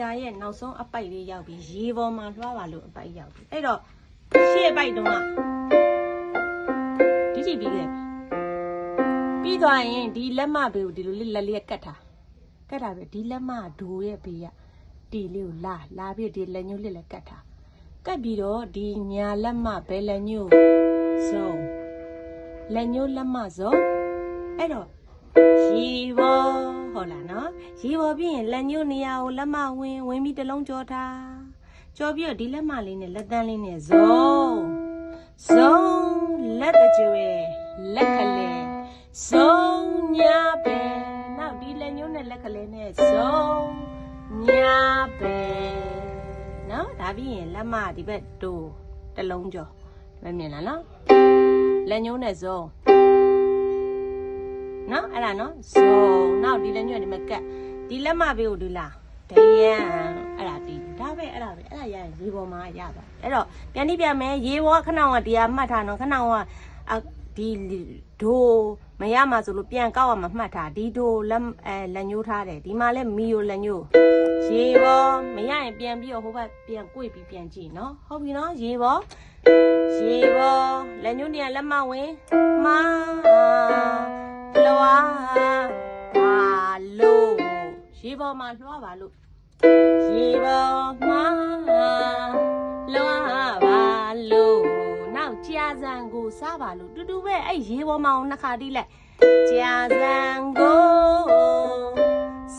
ဒါရဲ့နောက်ဆုံးအပိုက်လေးရောက်ပြီးရေပေါ်မှာလွှားပါလို့အပိုက်ရောက်ပြီအဲ့တော့ရှေ့အပိုက်တုန်းကဒီကြည့်ပြီးခဲ့ပြီပြီးသွားရင်ဒီလက်မဘေးကိုဒီလိုလေးလက်လေးကတ်ထားကတ်ထားပြီဒီလက်မဒိုရဲ့ဘေးကတီလေးကိုလာလာပြီးဒီလက်ညှိုးလေးလည်းကတ်ထားကတ်ပြီးတော့ဒီညာလက်မဘယ်လက်ညှိုးစုံလက်ညှိုးလက်မစုံအဲ့တော့ရေဘော ဟုတ်လားနော်ရေဘောပြီးရင်လက်ညှိုးနေရာကိုလက်မဝင်ဝင်ပြီးတစ်လုံးကြောထားကြောပြီးတော့ဒီလက်မလေးနဲ့လက်တန်းလေးနဲ့ဇုံဇုံလက်တကြွယ်လက်ကလေးဇုံညာပဲနောက်ဒီလက်ညှိုးနဲ့လက်ကလေးနဲ့ဇုံညာပဲနော်ဒါပြီးရင်လက်မဒီဘက်တို့တစ်လုံးကြောမမြင်လားနော်လက်ညှိုးနဲ့ဇုံ နော်အဲ့ဒါနော်ဇုံနောက်ဒီလက်ညွတ်ဒီမှာကတ်ဒီလက်မဘေးကိုဒီလားဒယံအဲ့ဒါဒီဒါပဲအဲ့ဒါပဲအဲ့ဒါရရင်ရေပေါ်မှာရသွားအဲ့တော့ပြန်တိပြန်မယ်ရေပေါ်ခဏကတရားမှတ်ထားနော်ခဏကအဒီဒိုမရမှာဆိုလို့ပြန်ကောက်ရမှာမှတ်ထားဒီဒိုလက်အဲလက်ညှိုးထားတယ်ဒီမှာလဲမီယိုလက်ညှိုးရေပေါ်မရရင်ပြန်ပြီးတော့ဟိုဘက်ပြန်꿰ပြီးပြန်ကြည့်နော်ဟုတ်ပြီနော်ရေပေါ်ရေပေါ်လက်ညှိုးနေရာလက်မဝင်မာ လွားပါလို့ရေပေါ်မှာလွှားပါလို့ရေပေါ်မှာလွှားပါလို့နောက်ကြာစံကိုစားပါလို့တူတူပဲအဲ့ရေပေါ်မှာနှစ်ခါတိလိုက်ကြာစံကို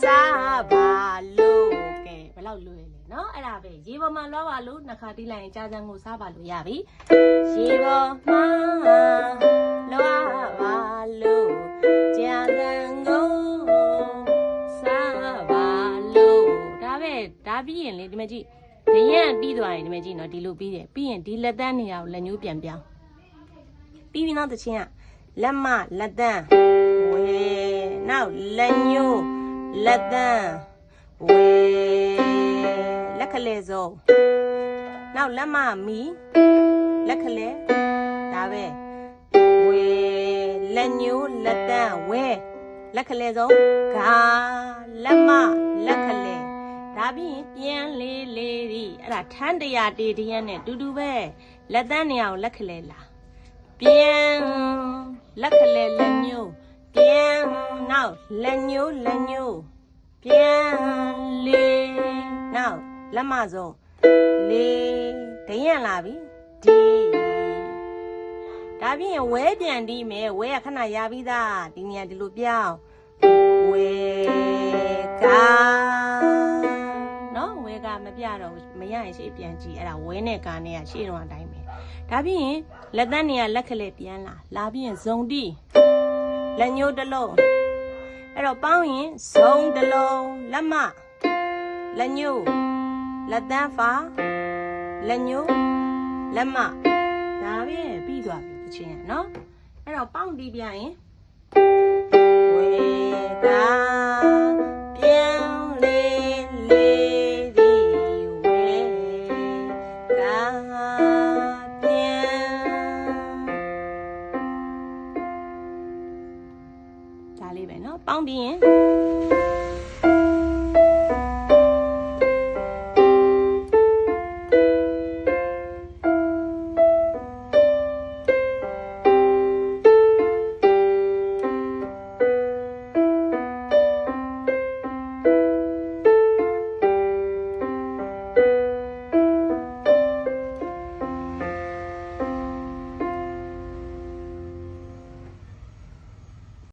စားပါလို့ကဲဘယ်လောက်လွယ်လဲနော်အဲ့ဒါပဲရေပေါ်မှာလွှားပါလို့နှစ်ခါတိလိုက်ရင်ကြာစံကိုစားပါလို့ရပြီရေပေါ်မှာ ဒါပဲဒါပြီးရင်လေဒီမကြည့်ဒရန့်ပြီးသွားရင်ဒီမကြည့်နော်ဒီလိုပြီးတယ်ပြီးရင်ဒီလက်တန်းနေရာကိုလက်ညှိုးပြန်ပြောင်းပြီးပြီနော်တချင်းကလက်မလက်တန်းဝေနောက်လက်ညှိုးလက်တန်းဝေလက်ကလေးစုံနောက်လက်မမီလက်ကလေးဒါပဲဝေလက်ညှိုးလက်တန်းဝဲလက်ကလေးစုံဂါလက်မလက်ကလေး ဒါပြီးရင်ပြန်လေးလေးဒီအဲ့ဒါထန်းတရာတေတရက်နဲ့တူတူပဲလက်တန်းနေရာကိုလက်ကလေးလာပြန်လက်ကလေးလက်ညှိုးပြန်နောက်လက်ညှိုးလက်ညှိုးပြန်လေးနောက်လက်မစုံလေးဒရင်လာပြီဒီဒါပြီးရင်ဝဲပြန်ဒီမယ်ဝဲကခဏရပြီးသားဒီနေရာဒီလိုပြောင်းဝဲကာနော်ဝဲက မပြတော့ဘူးမရရင်ရှေ့ပြန်ကြည့်အဲ့ဒါဝဲနဲ့ကာနဲ့ကရှေ့တော့အတိုင်းပဲဒါပြီးရင်လက်သက်နေရလက်ခလက်ပြန်လာလာပြီးရင်ဇုံတိလက်ညှိုးတစ်လုံးအဲ့တော့ပေါင်းရင်ဇုံတစ်လုံးလက်မလက်ညှိုးလက်တန်းဖာလက်ညှိုးလက်မဒါပဲပြီးသွားပြီတချင်းရနော်အဲ့တော့ပေါင်းတီးပြရင်ဝေကာ လေးပဲเนาะပေါင်းပြီးရင်